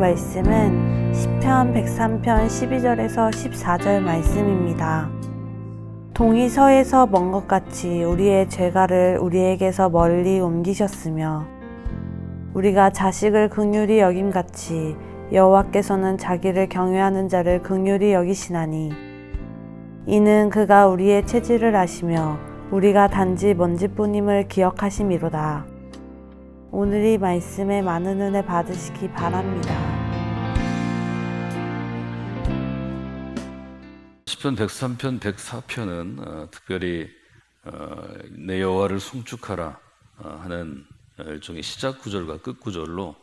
말씀은 시편 103편 12절에서 14절 말씀입니다. 동이 서에서 먼 것 같이 우리의 죄가를 우리에게서 멀리 옮기셨으며 우리가 자식을 극률히 여김 같이 여호와께서는 자기를 경외하는 자를 극률히 여기시나니 이는 그가 우리의 체질을 아시며 우리가 단지 먼지뿐임을 기억하심이로다. 오늘 이 말씀에 많은 은혜 받으시기 바랍니다. 시편 103편, 104편은 어, 특별히 어, 내 여호와를 송축하라 어, 하는 일종의 시작 구절과 끝 구절로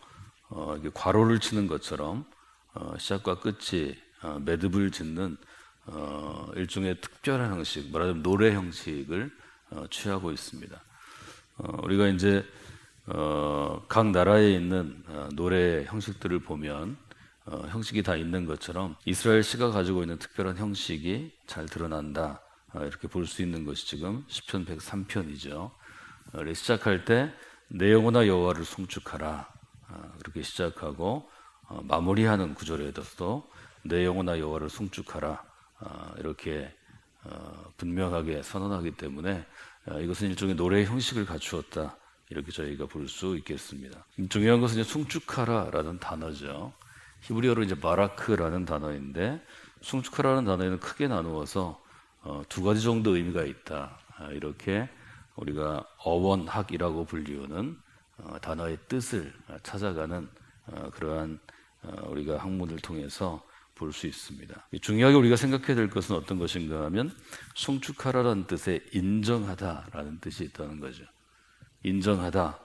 어, 괄호를 치는 것처럼 어, 시작과 끝이 어, 매듭을 짓는 어, 일종의 특별한 형식, 말하자면 노래 형식을 어, 취하고 있습니다. 어, 우리가 이제 어, 각 나라에 있는 어, 노래 형식들을 보면 어, 형식이 다 있는 것처럼 이스라엘 시가 가지고 있는 특별한 형식이 잘 드러난다 어, 이렇게 볼 수 있는 것이 지금 시편 103편이죠. 어, 시작할 때 내 영혼아 여호와를 송축하라 어, 그렇게 시작하고 어, 마무리하는 구절에서도 내 영혼아 여호와를 송축하라 어, 이렇게 어, 분명하게 선언하기 때문에 어, 이것은 일종의 노래의 형식을 갖추었다 이렇게 저희가 볼 수 있겠습니다. 중요한 것은 송축하라라는 단어죠. 히브리어로 이제 바라크라는 단어인데 송축하라는 단어에는 크게 나누어서 어, 두 가지 정도 의미가 있다. 아, 이렇게 우리가 어원학이라고 불리우는 어, 단어의 뜻을 찾아가는 어, 그러한 어, 우리가 학문을 통해서 볼 수 있습니다. 중요하게 우리가 생각해야 될 것은 어떤 것인가 하면 송축하라라는 뜻에 인정하다라는 뜻이 있다는 거죠. 인정하다.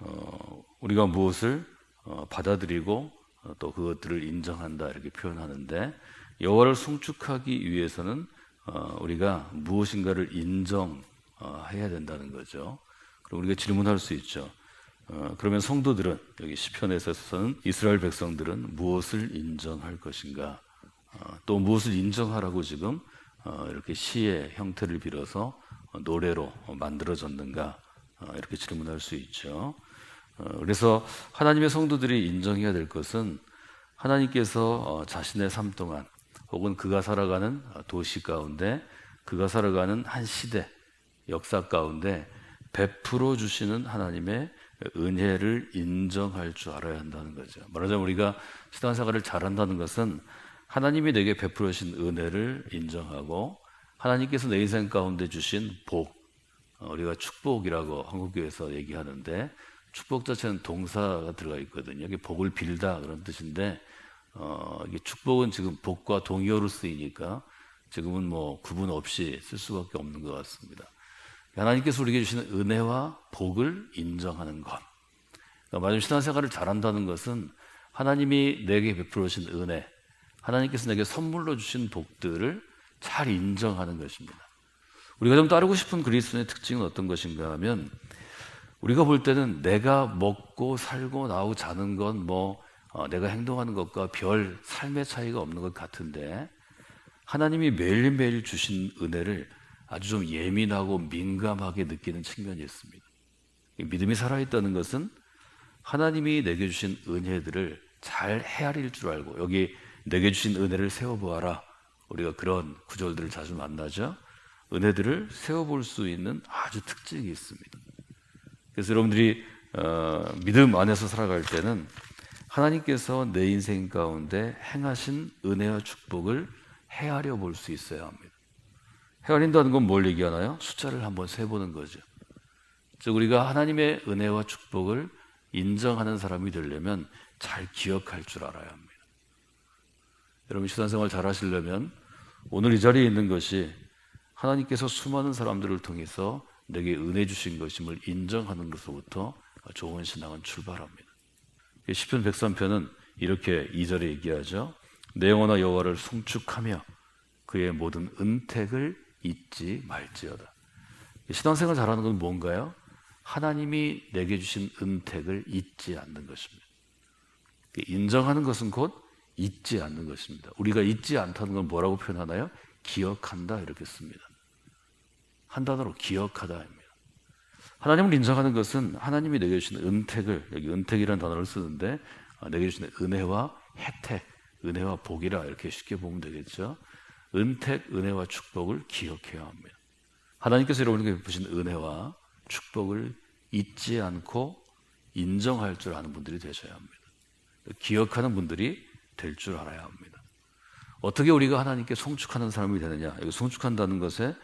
어, 우리가 무엇을 어, 받아들이고 어, 또 그것들을 인정한다 이렇게 표현하는데 여호와를 송축하기 위해서는 어, 우리가 무엇인가를 인정해야 된다는 거죠. 그럼 우리가 질문할 수 있죠. 어, 그러면 성도들은 여기 시편에서는 이스라엘 백성들은 무엇을 인정할 것인가? 어, 또 무엇을 인정하라고 지금 어, 이렇게 시의 형태를 빌어서 어, 노래로 어, 만들어졌는가? 어, 이렇게 질문할 수 있죠. 어, 그래서 하나님의 성도들이 인정해야 될 것은 하나님께서 어, 자신의 삶 동안 혹은 그가 살아가는 어, 도시 가운데 그가 살아가는 한 시대 역사 가운데 베풀어 주시는 하나님의 은혜를 인정할 줄 알아야 한다는 거죠. 말하자면 우리가 신앙생활을 잘한다는 것은 하나님이 내게 베풀어 주신 은혜를 인정하고 하나님께서 내 인생 가운데 주신 복, 어, 우리가 축복이라고 한국교회에서 얘기하는데 축복 자체는 동사가 들어가 있거든요. 이게 복을 빌다 그런 뜻인데 어, 이게 축복은 지금 복과 동의어로 쓰이니까 지금은 뭐 구분 없이 쓸 수밖에 없는 것 같습니다. 하나님께서 우리에게 주시는 은혜와 복을 인정하는 것. 그러니까 말하자면 신앙생활을 잘한다는 것은 하나님이 내게 베풀어 주신 은혜, 하나님께서 내게 선물로 주신 복들을 잘 인정하는 것입니다. 우리가 좀 따르고 싶은 그리스도의 특징은 어떤 것인가 하면 우리가 볼 때는 내가 먹고 살고 나오고 자는 건 뭐 내가 행동하는 것과 별 삶의 차이가 없는 것 같은데 하나님이 매일매일 주신 은혜를 아주 좀 예민하고 민감하게 느끼는 측면이 있습니다. 믿음이 살아있다는 것은 하나님이 내게 주신 은혜들을 잘 헤아릴 줄 알고 여기 내게 주신 은혜를 세워보아라. 우리가 그런 구절들을 자주 만나죠. 은혜들을 세워볼 수 있는 아주 특징이 있습니다. 그래서 여러분들이 어, 믿음 안에서 살아갈 때는 하나님께서 내 인생 가운데 행하신 은혜와 축복을 헤아려 볼 수 있어야 합니다. 헤아린다는 건 뭘 얘기하나요? 숫자를 한번 세보는 거죠. 즉 우리가 하나님의 은혜와 축복을 인정하는 사람이 되려면 잘 기억할 줄 알아야 합니다. 여러분 신앙생활 잘 하시려면 오늘 이 자리에 있는 것이 하나님께서 수많은 사람들을 통해서 내게 은혜 주신 것임을 인정하는 것으로부터 좋은 신앙은 출발합니다. 시편 103편은 이렇게 2절에 얘기하죠. 내 영혼아 여호와를 송축하며 그의 모든 은택을 잊지 말지어다. 신앙생활 잘하는 건 뭔가요? 하나님이 내게 주신 은택을 잊지 않는 것입니다. 인정하는 것은 곧 잊지 않는 것입니다. 우리가 잊지 않다는 건 뭐라고 표현하나요? 기억한다 이렇게 씁니다. 한 단어로 기억하다입니다. 하나님을 인정하는 것은 하나님이 내게 주신 은택을 여기 은택이라는 단어를 쓰는데 아, 내게 주신 은혜와 혜택, 은혜와 복이라 이렇게 쉽게 보면 되겠죠. 은택, 은혜와 축복을 기억해야 합니다. 하나님께서 여러분에게 베푸신 은혜와 축복을 잊지 않고 인정할 줄 아는 분들이 되셔야 합니다. 기억하는 분들이 될 줄 알아야 합니다. 어떻게 우리가 하나님께 송축하는 사람이 되느냐? 여기 송축한다는 것에 어,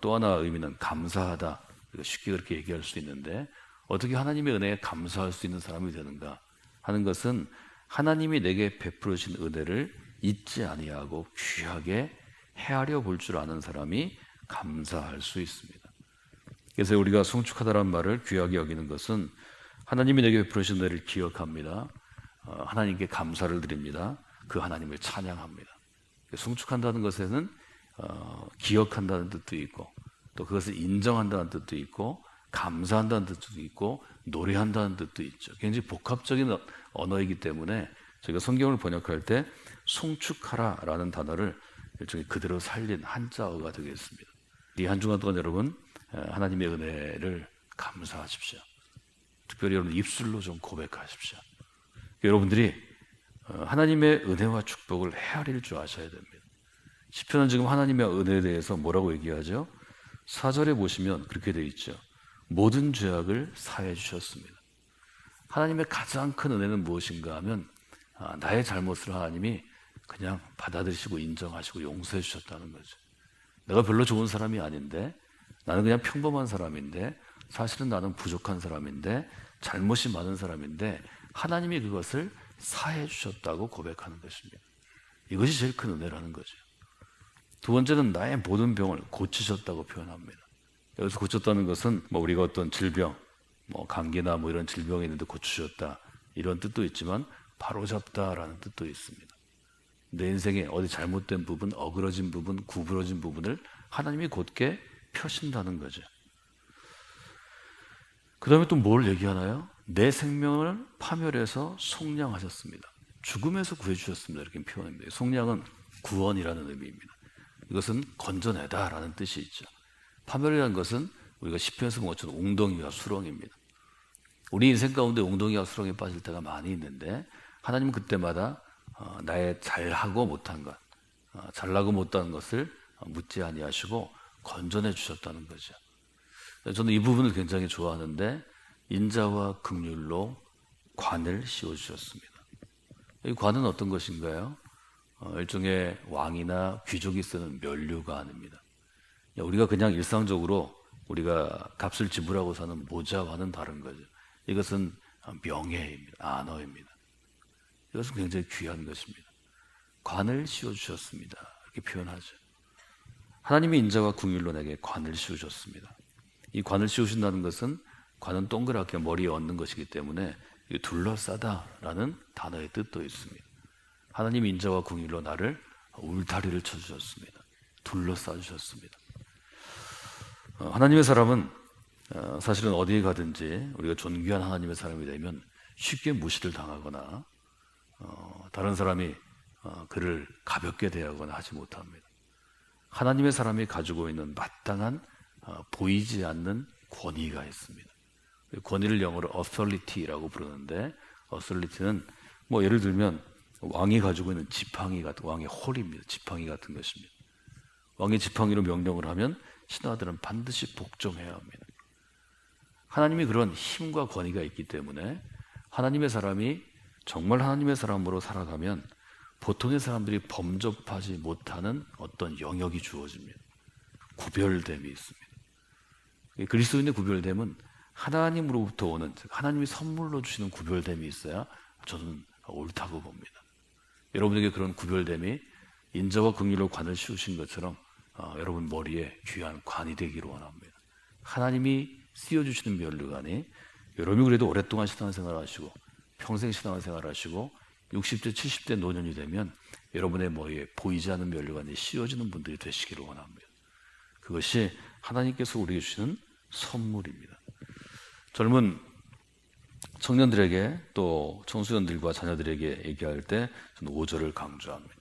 또 하나 의미는 감사하다. 이거 쉽게 그렇게 얘기할 수 있는데 어떻게 하나님의 은혜에 감사할 수 있는 사람이 되는가 하는 것은 하나님이 내게 베풀어 주신 은혜를 잊지 아니하고 귀하게 헤아려 볼 줄 아는 사람이 감사할 수 있습니다. 그래서 우리가 송축하다라는 말을 귀하게 여기는 것은 하나님이 내게 베풀어 주신 은혜를 기억합니다. 어, 하나님께 감사를 드립니다. 그 하나님을 찬양합니다. 송축한다는 것에는 어, 기억한다는 뜻도 있고 또 그것을 인정한다는 뜻도 있고 감사한다는 뜻도 있고 노래한다는 뜻도 있죠. 굉장히 복합적인 어- 언어이기 때문에 저희가 성경을 번역할 때 송축하라라는 단어를 일종의 그대로 살린 한자어가 되겠습니다. 이 한 주간 동안 여러분 에, 하나님의 은혜를 감사하십시오. 특별히 여러분 입술로 좀 고백하십시오. 여러분들이 어, 하나님의 은혜와 축복을 헤아릴 줄 아셔야 됩니다. 시편은 지금 하나님의 은혜에 대해서 뭐라고 얘기하죠? 사절에 보시면 그렇게 되어 있죠. 모든 죄악을 사해 주셨습니다. 하나님의 가장 큰 은혜는 무엇인가 하면 아, 나의 잘못을 하나님이 그냥 받아들이시고 인정하시고 용서해 주셨다는 거죠. 내가 별로 좋은 사람이 아닌데 나는 그냥 평범한 사람인데 사실은 나는 부족한 사람인데 잘못이 많은 사람인데 하나님이 그것을 사해 주셨다고 고백하는 것입니다. 이것이 제일 큰 은혜라는 거죠. 두 번째는 나의 모든 병을 고치셨다고 표현합니다. 여기서 고쳤다는 것은 뭐 우리가 어떤 질병, 뭐 감기나 뭐 이런 질병이 있는데 고치셨다 이런 뜻도 있지만 바로잡다라는 뜻도 있습니다. 내 인생에 어디 잘못된 부분, 어그러진 부분, 구부러진 부분을 하나님이 곧게 펴신다는 거죠. 그 다음에 또 뭘 얘기하나요? 내 생명을 파멸해서 속량하셨습니다. 죽음에서 구해주셨습니다. 이렇게 표현합니다. 속량은 구원이라는 의미입니다. 이것은 건져내다라는 뜻이 있죠. 파멸이라는 것은 우리가 시편에서 본 것처럼 웅덩이와 수렁입니다. 우리 인생 가운데 웅덩이와 수렁에 빠질 때가 많이 있는데 하나님은 그때마다 어, 나의 잘하고 못한 것, 어, 잘나고 못한 것을 어, 묻지 아니하시고 건져내 주셨다는 거죠. 저는 이 부분을 굉장히 좋아하는데 인자와 극률로 관을 씌워 주셨습니다. 이 관은 어떤 것인가요? 어, 일종의 왕이나 귀족이 쓰는 면류가 아닙니다. 우리가 그냥 일상적으로 우리가 값을 지불하고 사는 모자와는 다른 거죠. 이것은 명예입니다. 안어입니다. 이것은 굉장히 귀한 것입니다. 관을 씌워 주셨습니다. 이렇게 표현하죠. 하나님의 인자와 궁율로 내게 관을 씌우셨습니다. 이 관을 씌우신다는 것은 관은 동그랗게 머리에 얹는 것이기 때문에 둘러싸다라는 단어의 뜻도 있습니다. 하나님 인자와 궁율로 나를 울타리를 쳐주셨습니다. 둘러싸 주셨습니다. 어, 하나님의 사람은 어, 사실은 어디에 가든지 우리가 존귀한 하나님의 사람이 되면 쉽게 무시를 당하거나 어, 다른 사람이 어, 그를 가볍게 대하거나 하지 못합니다. 하나님의 사람이 가지고 있는 마땅한 어, 보이지 않는 권위가 있습니다. 그 권위를 영어로 authority라고 부르는데 authority는 뭐 예를 들면 왕이 가지고 있는 지팡이 같은 왕의 홀입니다. 지팡이 같은 것입니다. 왕의 지팡이로 명령을 하면 신하들은 반드시 복종해야 합니다. 하나님이 그런 힘과 권위가 있기 때문에 하나님의 사람이 정말 하나님의 사람으로 살아가면 보통의 사람들이 범접하지 못하는 어떤 영역이 주어집니다. 구별됨이 있습니다. 이 그리스도인의 구별됨은 하나님으로부터 오는 즉 하나님이 선물로 주시는 구별됨이 있어야 저는 옳다고 봅니다. 여러분에게 그런 구별됨이 인자와 긍휼로 관을 씌우신 것처럼 어, 여러분 머리에 귀한 관이 되기를 원합니다. 하나님이 씌워주시는 면류관이 여러분이 그래도 오랫동안 신앙 생활 하시고 평생 신앙 생활 하시고 60대 70대 노년이 되면 여러분의 머리에 보이지 않는 면류관이 씌워지는 분들이 되시기를 원합니다. 그것이 하나님께서 우리에게 주시는 선물입니다. 젊은 청년들에게 또 청소년들과 자녀들에게 얘기할 때 저는 5절을 강조합니다.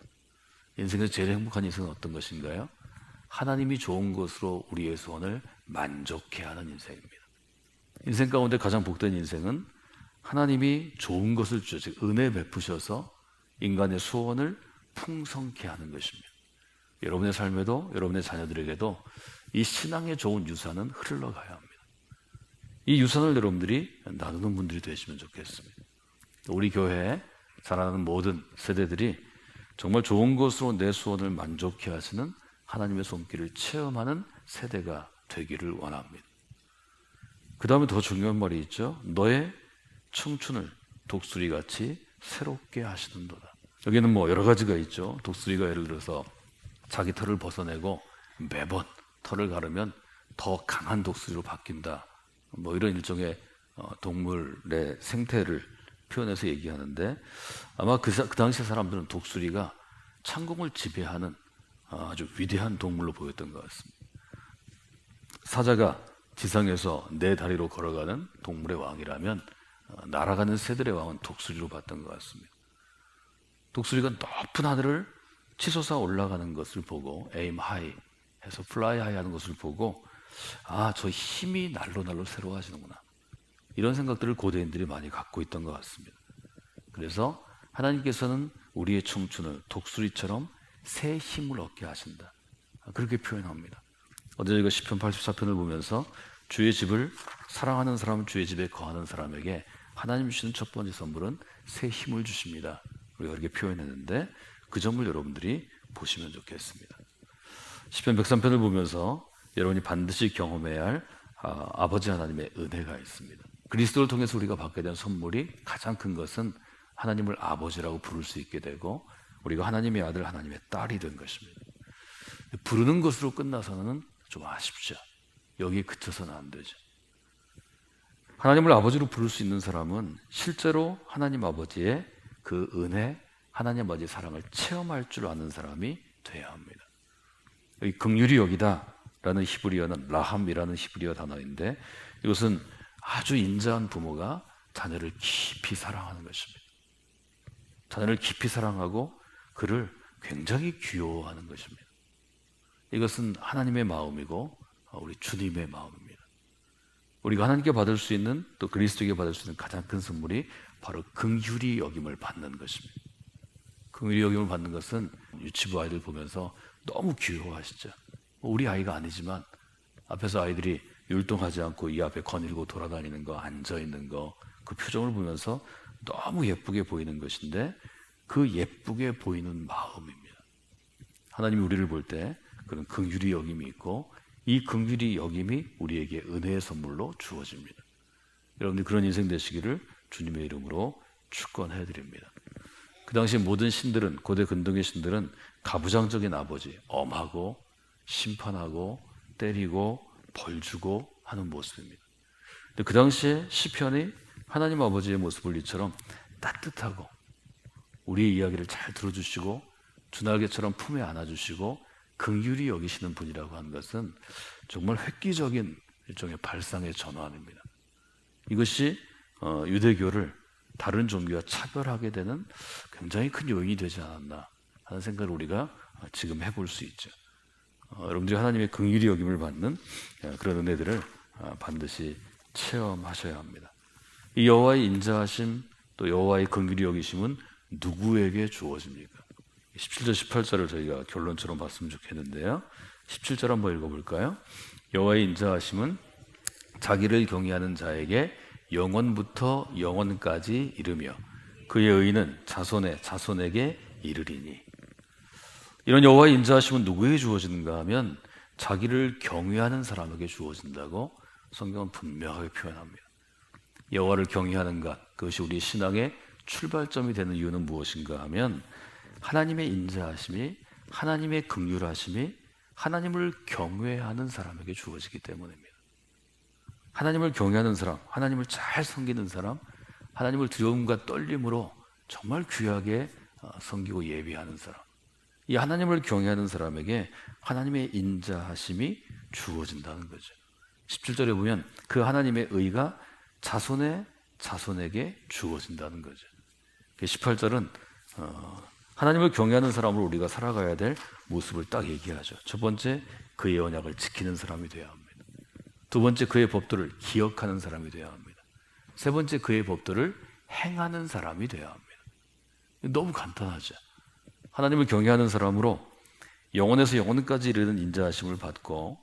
인생에서 제일 행복한 인생은 어떤 것인가요? 하나님이 좋은 것으로 우리의 소원을 만족해 하는 인생입니다. 인생 가운데 가장 복된 인생은 하나님이 좋은 것을 주셔, 즉 은혜 베푸셔서 인간의 소원을 풍성케 하는 것입니다. 여러분의 삶에도 여러분의 자녀들에게도 이 신앙의 좋은 유산은 흘러가야 합니다. 이 유산을 여러분들이 나누는 분들이 되시면 좋겠습니다. 우리 교회에 자라는 모든 세대들이 정말 좋은 것으로 내 소원을 만족해 하시는 하나님의 손길을 체험하는 세대가 되기를 원합니다. 그 다음에 더 중요한 말이 있죠. 너의 청춘을 독수리 같이 새롭게 하시는도다. 여기는 뭐 여러 가지가 있죠. 독수리가 예를 들어서 자기 털을 벗어내고 매번 털을 가르면 더 강한 독수리로 바뀐다. 뭐 이런 일종의 어, 동물의 생태를 표현해서 얘기하는데 아마 그, 사- 그 당시 사람들은 독수리가 창공을 지배하는 어, 아주 위대한 동물로 보였던 것 같습니다. 사자가 지상에서 네 다리로 걸어가는 동물의 왕이라면 어, 날아가는 새들의 왕은 독수리로 봤던 것 같습니다. 독수리가 높은 하늘을 치솟아 올라가는 것을 보고 에임 하이 해서 플라이 하이 하는 것을 보고 아 저 힘이 날로 날로 새로워지는구나 이런 생각들을 고대인들이 많이 갖고 있던 것 같습니다. 그래서 하나님께서는 우리의 청춘을 독수리처럼 새 힘을 얻게 하신다. 그렇게 표현합니다. 어제 저희가 시편 84편을 보면서 주의 집을 사랑하는 사람, 주의 집에 거하는 사람에게 하나님 주시는 첫 번째 선물은 새 힘을 주십니다. 우리가 그렇게 표현했는데 그 점을 여러분들이 보시면 좋겠습니다. 시편 103편을 보면서 여러분이 반드시 경험해야 할 아, 아버지 하나님의 은혜가 있습니다. 그리스도를 통해서 우리가 받게 된 선물이 가장 큰 것은 하나님을 아버지라고 부를 수 있게 되고 우리가 하나님의 아들, 하나님의 딸이 된 것입니다. 부르는 것으로 끝나서는 좀 아쉽죠. 여기에 그쳐서는 안 되죠. 하나님을 아버지로 부를 수 있는 사람은 실제로 하나님 아버지의 그 은혜, 하나님 아버지의 사랑을 체험할 줄 아는 사람이 돼야 합니다. 이 긍휼이 여기다 라는 히브리어는 라함이라는 히브리어 단어인데 이것은 아주 인자한 부모가 자녀를 깊이 사랑하는 것입니다. 자녀를 깊이 사랑하고 그를 굉장히 귀여워하는 것입니다. 이것은 하나님의 마음이고 우리 주님의 마음입니다. 우리가 하나님께 받을 수 있는 또 그리스도에게 받을 수 있는 가장 큰 선물이 바로 긍휼히 여김을 받는 것입니다. 긍휼히 여김을 받는 것은 유치부 아이들 보면서 너무 귀여워하시죠. 뭐 우리 아이가 아니지만 앞에서 아이들이 율동하지 않고 이 앞에 거닐고 돌아다니는 거, 앉아 있는 거, 그 표정을 보면서 너무 예쁘게 보이는 것인데 그 예쁘게 보이는 마음입니다. 하나님이 우리를 볼 때 그런 긍휼히 여김이 있고 이 긍휼히 여김이 우리에게 은혜의 선물로 주어집니다. 여러분들 그런 인생 되시기를 주님의 이름으로 축원해 드립니다. 그 당시 모든 신들은 고대 근동의 신들은 가부장적인 아버지, 엄하고 심판하고 때리고 벌 주고 하는 모습입니다. 그 당시에 시편이 하나님 아버지의 모습을 이처럼 따뜻하고 우리의 이야기를 잘 들어주시고 주날개처럼 품에 안아주시고 긍휼히 여기시는 분이라고 하는 것은 정말 획기적인 일종의 발상의 전환입니다. 이것이 어, 유대교를 다른 종교와 차별하게 되는 굉장히 큰 요인이 되지 않았나 하는 생각을 우리가 지금 해볼 수 있죠. 어, 여러분들이 하나님의 긍휼히 여김을 받는 어, 그런 은혜들을 어, 반드시 체험하셔야 합니다. 이 여호와의 인자하심 또 여호와의 긍휼히 여기심은 누구에게 주어집니까? 17절 18절을 저희가 결론처럼 봤으면 좋겠는데요. 17절 한번 읽어볼까요? 여호와의 인자하심은 자기를 경외하는 자에게 영원부터 영원까지 이르며 그의 의는 자손의 자손에게 이르리니 이런 여호와의 인자하심은 누구에게 주어지는가 하면 자기를 경외하는 사람에게 주어진다고 성경은 분명하게 표현합니다. 여호와를 경외하는 것 그것이 우리 신앙의 출발점이 되는 이유는 무엇인가 하면 하나님의 인자하심이 하나님의 긍휼하심이 하나님을 경외하는 사람에게 주어지기 때문입니다. 하나님을 경외하는 사람, 하나님을 잘 섬기는 사람, 하나님을 두려움과 떨림으로 정말 귀하게 어, 섬기고 예비하는 사람. 이 하나님을 경외하는 사람에게 하나님의 인자하심이 주어진다는 거죠. 17절에 보면 그 하나님의 의가 자손의 자손에게 주어진다는 거죠. 18절은 어, 하나님을 경외하는 사람으로 우리가 살아가야 될 모습을 딱 얘기하죠. 첫 번째, 그의 언약을 지키는 사람이 되어야 합니다. 두 번째 그의 법도를 기억하는 사람이 되어야 합니다. 세 번째 그의 법도를 행하는 사람이 되어야 합니다. 너무 간단하죠. 하나님을 경외하는 사람으로 영혼에서 영혼까지 이르는 인자하심을 받고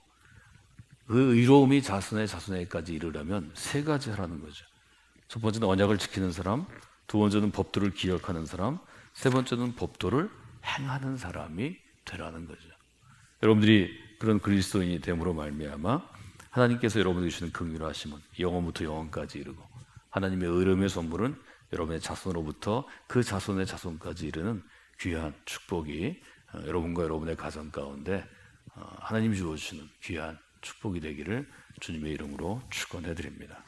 그 의로움이 자손의 자손에게까지 이르려면 세 가지 하라는 거죠. 첫 번째는 언약을 지키는 사람, 두 번째는 법도를 기억하는 사람, 세 번째는 법도를 행하는 사람이 되라는 거죠. 여러분들이 그런 그리스도인이 됨으로 말미암아 하나님께서 여러분에게 주시는 긍휼하심은 영원부터 영원까지 이르고 하나님의 의로움의 선물은 여러분의 자손으로부터 그 자손의 자손까지 이르는 귀한 축복이 어, 여러분과 여러분의 가정 가운데 어, 하나님이 주어주시는 귀한 축복이 되기를 주님의 이름으로 축원해 드립니다.